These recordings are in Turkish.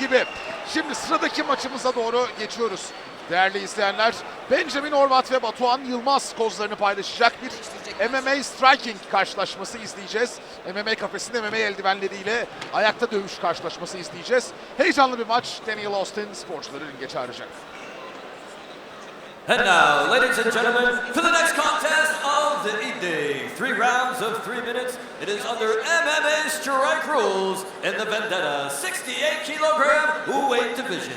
gibi. Şimdi sıradaki maçımıza doğru geçiyoruz. Değerli izleyenler, Benjamin Horvat ve Batuhan Yılmaz kozlarını paylaşacak bir MMA Striking karşılaşması izleyeceğiz. MMA kafesinde MMA eldivenleriyle ayakta dövüş karşılaşması izleyeceğiz. Heyecanlı bir maç. Daniel Austin sporcuları ringe çağıracak. And now, ladies and gentlemen, for the next It is under MMA strike rules in the Vendetta 68 kilogram weight division.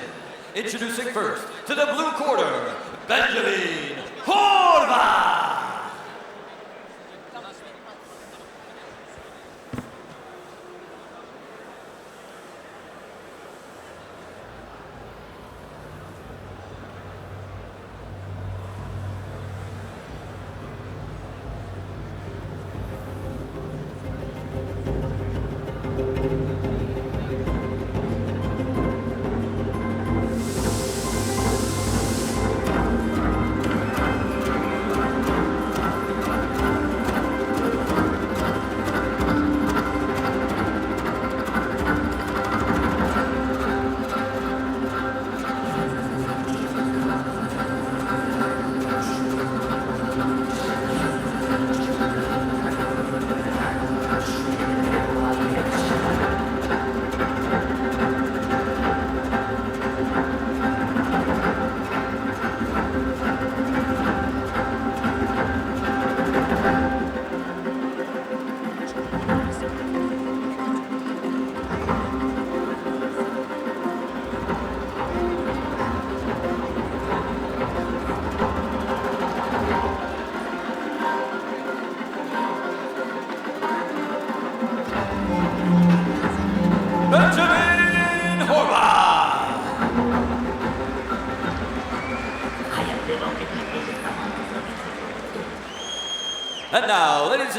Introducing first to the blue corner, Benjamin Horvath.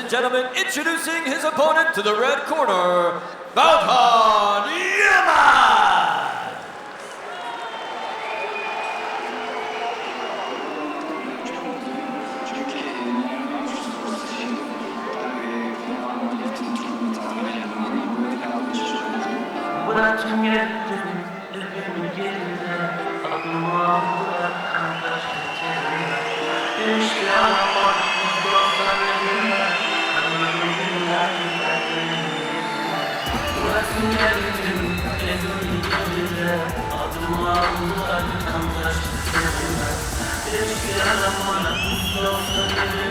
And gentlemen, introducing his opponent to the red corner, Balkan Yilmaz. Bıraktım yettim, evimi Adımı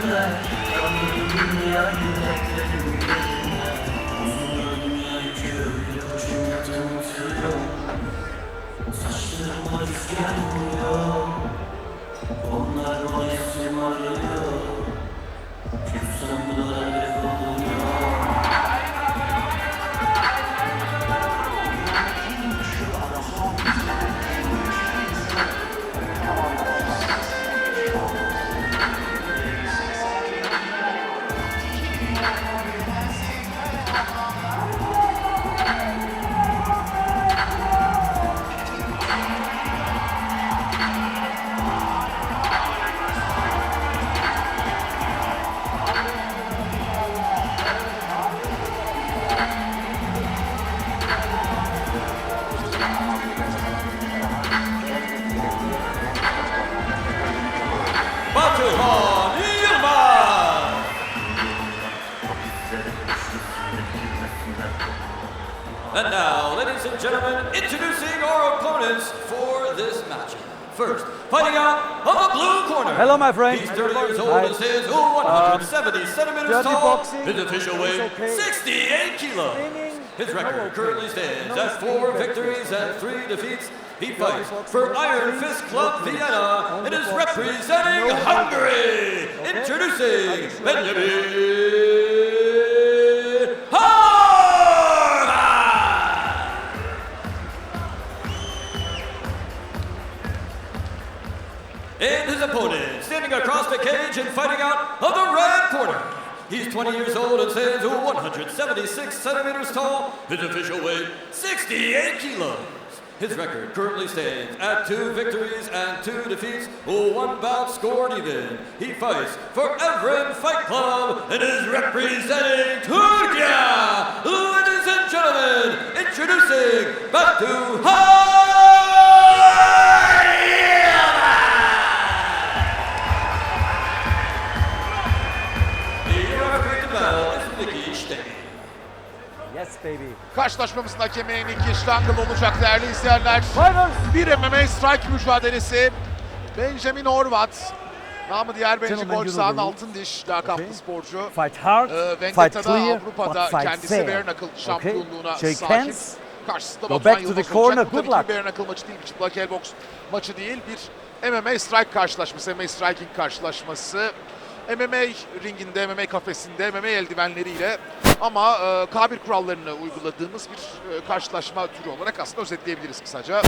aldılar And now, ladies and gentlemen, introducing our opponents for this match. First, fighting out of the blue corner. Hello, my friend. He's 30 years old and stands 170 centimeters tall. boxing His official weight, is okay. 68 kilos. His record currently stands at four victories and three defeats. He fights for Iron Fist Club. Vienna and is representing Hungary. Introducing. Benjamin cage and fighting out of the red corner. He's 20 years old and stands 176 centimeters tall. His official weight, 68 kilos. His record currently stands at two victories and two defeats, one bout scored even. He fights for Evren Fight Club and is representing Turkey. Ladies and gentlemen, introducing Batu karşılaşmamızın hakemi Nicky Stangl olacak değerli izleyenler. Bir MMA strike mücadelesi. Benjamin Horvat. Namı diğer Benji the altın diş, lakaplı Okay. sporcu. Fight hard, Ee, fight Vengetta'da clear, Avrupa'da fight kendisi fair. bare knuckle şampiyonluğuna Okay? Sahip. hands. Karşısında Go back to the corner, good luck. bare knuckle maçı değil, bir çıplak el box maçı değil. Bir MMA strike karşılaşması, MMA striking karşılaşması. MMA ringinde, MMA kafesinde, MMA eldivenleriyle ama e, K1 kurallarını uyguladığımız bir e, karşılaşma türü olarak aslında özetleyebiliriz kısaca.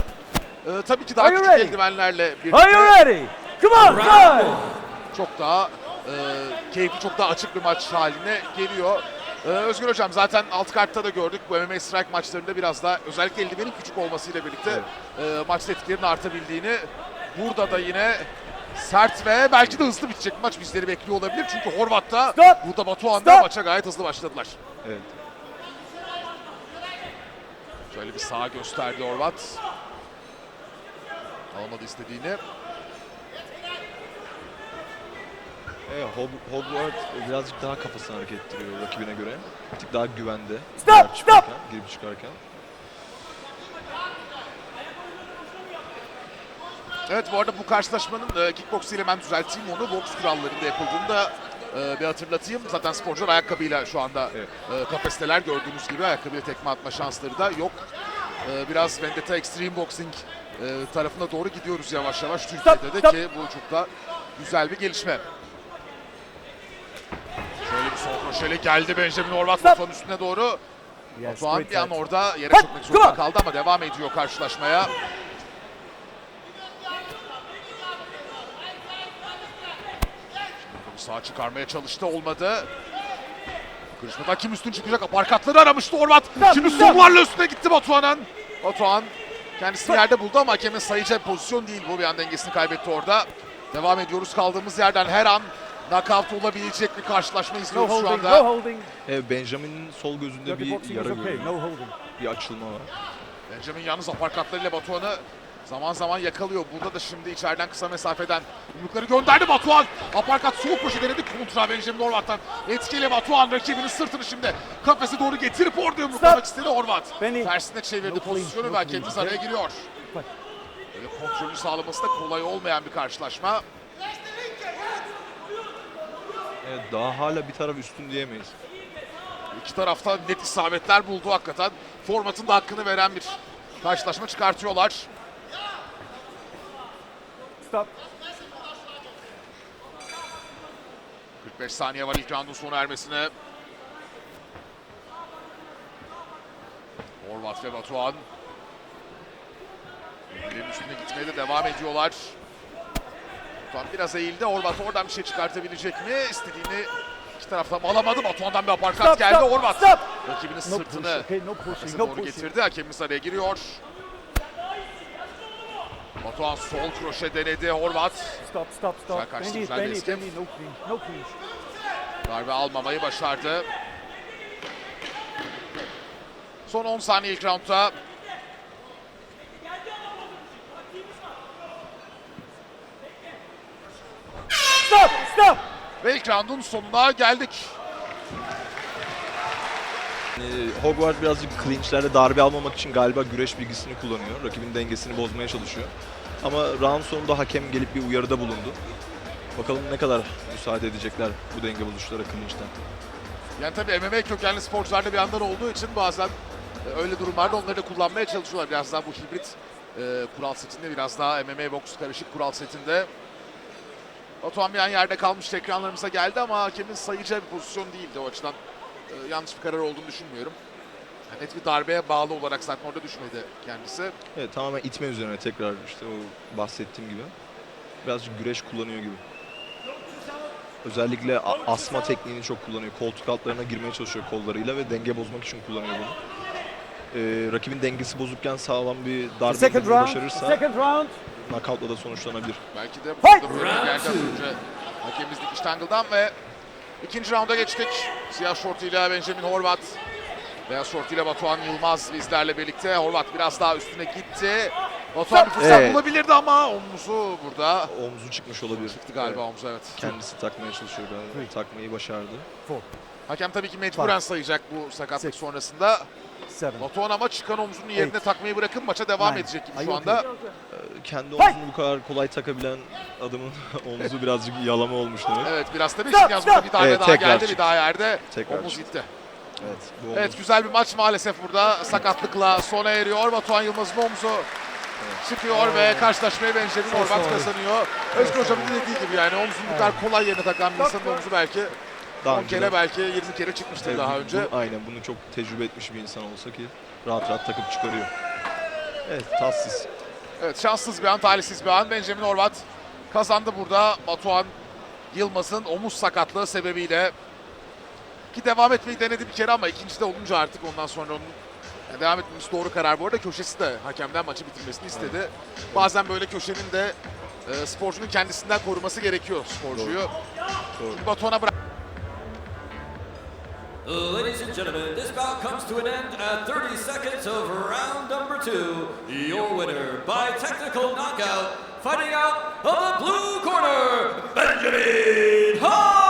E, tabii ki daha Are you küçük ready? eldivenlerle Are you birlikte ready? Come on, one. çok daha e, keyifli, çok daha açık bir maç haline geliyor. E, Özgür Hocam zaten alt kartta da gördük bu MMA Strike maçlarında biraz daha özellikle eldivenin küçük olmasıyla birlikte e, maç etkilerinin artabildiğini burada da yine sert ve belki de hızlı bitecek maç bizleri bekliyor olabilir. Çünkü Horvat'ta Stop! burada Batuhan'da Stop! maça gayet hızlı başladılar. Evet. Şöyle bir sağ gösterdi Horvat. Alamadı istediğini. Hog- Hogwarts birazcık daha kafasını hareket ettiriyor rakibine göre. Bir tık daha güvende. Stop, girip çıkarken, girip çıkarken. Evet bu arada bu karşılaşmanın e, kickbox ile ben düzelteyim onu. Boks kurallarında yapıldığını da e, bir hatırlatayım. Zaten sporcular ayakkabıyla şu anda Evet. e, kafesteler gördüğünüz gibi ayakkabıyla tekme atma şansları da yok. E, biraz Vendetta Extreme Boxing e, tarafına doğru gidiyoruz yavaş yavaş Türkiye'de de stop. ki bu çok da güzel bir gelişme. Şöyle bir sol kroşeli geldi Benjamin Horvat. Batuhan'ın üstüne doğru. Yes, Batuhan bir an orada yere çökmek zorunda kaldı ama devam ediyor karşılaşmaya. Sağ çıkarmaya çalıştı olmadı. Kırışmada kim üstün çıkacak? Aparkatları aramıştı Horvat. Stop, Şimdi stop. sollarla üstüne gitti Batuhan'ın. Batuhan kendisini yerde buldu ama hakemin sayacağı pozisyon değil bu. Bir an dengesini kaybetti orada. Devam ediyoruz kaldığımız yerden her an knockout olabilecek bir karşılaşma No izliyoruz şu holding, anda. no holding. Evet, Benjamin'in sol gözünde bir yara okay, görüyorum. no holding. Bir açılma var. Benjamin yalnız aparkatlarıyla Batuhan'ı zaman zaman yakalıyor. Burada da şimdi içeriden kısa mesafeden yumrukları gönderdi Batuhan. Aparkat soğuk koşu denedi kontra Benjamin Horvat'tan. Etkili Batuhan rakibinin sırtını şimdi kafese doğru getirip orada yumruklamak istedi Horvat. Beni- Tersine çevirdi No pozisyonu ve kendisi araya giriyor. Böyle kontrolü sağlaması da kolay olmayan bir karşılaşma. Evet, daha hala bir taraf üstün diyemeyiz. İki tarafta net isabetler buldu hakikaten. Formatın da hakkını veren bir karşılaşma çıkartıyorlar. Stop. 45 saniye var ilk roundun sona ermesine. Horvat ve Batuhan. Birbirlerinin üstüne gitmeye de devam ediyorlar. Batuhan biraz eğildi. Horvat oradan bir şey çıkartabilecek mi? İstediğini iki taraftan alamadı. Batuhan'dan bir aparkat Stop, geldi. stop, Horvat stop. rakibinin No sırtını push, okay, no pushing, no doğru pushing. getirdi. Hakemimiz araya giriyor. Batuhan sol kroşe denedi. Horvat Stop, stop, stop. kaçtı, Benny, güzel bir Benny, escape. Benny, no clinch, no clinch. Darbe almamayı başardı. Son 10 saniye ilk roundda. Stop, stop. Ve ilk roundun sonuna geldik. Ee, Hogwarts birazcık clinchlerde darbe almamak için galiba güreş bilgisini kullanıyor. Rakibin dengesini bozmaya çalışıyor. Ama round sonunda hakem gelip bir uyarıda bulundu. Bakalım ne kadar müsaade edecekler bu denge bozuşlara clinch'ten. Yani tabii MMA kökenli sporcularda bir yandan olduğu için bazen e, öyle durumlarda onları da kullanmaya çalışıyorlar. Biraz daha bu hibrit e, kural setinde, biraz daha MMA boks karışık kural setinde. Batuhan bir an yerde kalmıştı ekranlarımıza geldi ama hakemin sayacağı bir pozisyon değildi. O açıdan e, yanlış bir karar olduğunu düşünmüyorum. Yani net bir darbeye bağlı olarak zaten orada düşmedi kendisi. Evet tamamen itme üzerine tekrar işte o bahsettiğim gibi. Birazcık güreş kullanıyor gibi. Özellikle asma tekniğini çok kullanıyor. Koltuk altlarına girmeye çalışıyor kollarıyla ve denge bozmak için kullanıyor bunu. Ee, rakibin dengesi bozukken sağlam bir darbe başarırsa knockoutla da sonuçlanabilir. Belki de burada böyle bir yerden önce hakemimiz Dikiş Tangle'dan ve ikinci rounda geçtik. Siyah şortuyla Benjamin Horvat. Beyaz şortuyla Batuhan Yılmaz bizlerle birlikte. Horvat biraz daha üstüne gitti. Batuhan bir fırsat Evet. bulabilirdi ama omuzu burada Omzu çıkmış olabilir. çıktı galiba omuzu evet. Kendisi takmaya çalışıyor galiba. Takmayı başardı. Hakem tabii ki mecburen sayacak bu sakatlık sonrasında. seven. Batuhan ama çıkan omzunun yerine Eight. takmayı bırakıp maça devam Nine. edecek gibi şu anda. Kendi omzunu bu kadar kolay takabilen adamın omzu birazcık yalama olmuş demek. Evet biraz tabii Stop, Şinyaz burada bir darbe Evet, daha tekrar geldi. Bir çıktı. daha yerde Tekrar omuz gitti. Evet, bu omuz Evet güzel bir maç maalesef burada sakatlıkla sona eriyor. Batuhan Yılmaz'ın omzu çıkıyor ve karşılaşmayı Benjamin Horvat kazanıyor. Özgür Hocam'ın dediği gibi yani omzunu bu kadar kolay yerine takan bir insanın omzu belki daha 10 önce kere belki 20 kere çıkmıştır Evet, daha bu- önce. bu- aynen bunu çok tecrübe etmiş bir insan olsa ki rahat rahat takıp çıkarıyor. Evet tatsız. Evet şanssız bir an, talihsiz bir an. Benjamin Horvat kazandı burada. Batuhan Yılmaz'ın omuz sakatlığı sebebiyle ki devam etmeyi denedi bir kere ama ikincide olunca artık ondan sonra onun yani devam etmesi doğru karar. Bu arada köşesi de hakemden maçı bitirmesini istedi. Bazen böyle köşenin de e, sporcunun kendisinden koruması gerekiyor sporcuyu. Doğru. Batuhan'a bırak. Ladies and gentlemen, this bout comes to an end at 30 seconds of round number two. Your winner by technical knockout, fighting out of the blue corner, Benjamin Hall!